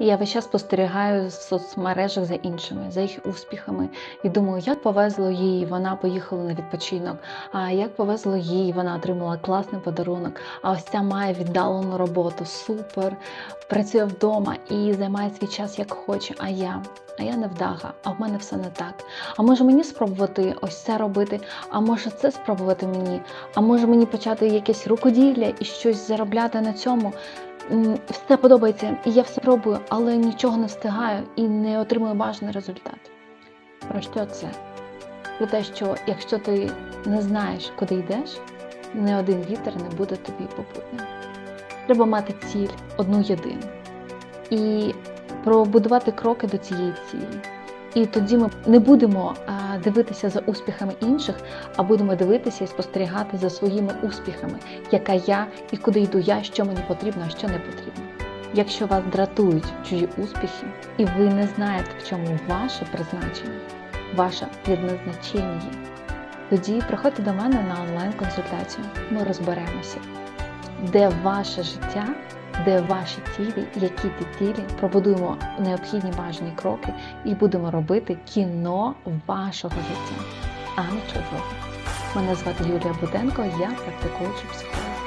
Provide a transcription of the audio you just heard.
І я весь час спостерігаю в соцмережах за іншими, за їх успіхами. І думаю, як повезло їй, вона поїхала на відпочинок. А як повезло їй, вона отримала класний подарунок. А ось ця має віддалену роботу, супер, працює вдома і займає свій час як хоче. А я, а я невдаха, а в мене все не так. А може мені спробувати ось це робити? А може це спробувати мені? А може мені почати якесь рукоділля і щось заробляти на цьому? Все подобається, і я все пробую, але нічого не встигаю і не отримую бажаний результат. Про що це? Про те, що якщо ти не знаєш, куди йдеш, не один вітер не буде тобі попутним. Треба мати ціль одну єдину і пробудувати кроки до цієї цілі. І тоді ми не будемо дивитися за успіхами інших, а будемо дивитися і спостерігати за своїми успіхами, яка я і куди йду я, що мені потрібно, а що не потрібно. Якщо вас дратують чужі успіхи, і ви не знаєте, в чому ваше призначення, ваше предназначення, тоді приходьте до мене на онлайн-консультацію. Ми розберемося, де ваше життя, де ваші цілі, які ті цілі, пробудуємо необхідні бажані кроки і будемо робити кіно вашого життя, а не чужого. Мене звати Юлія Буденко, я практикуючий психолог.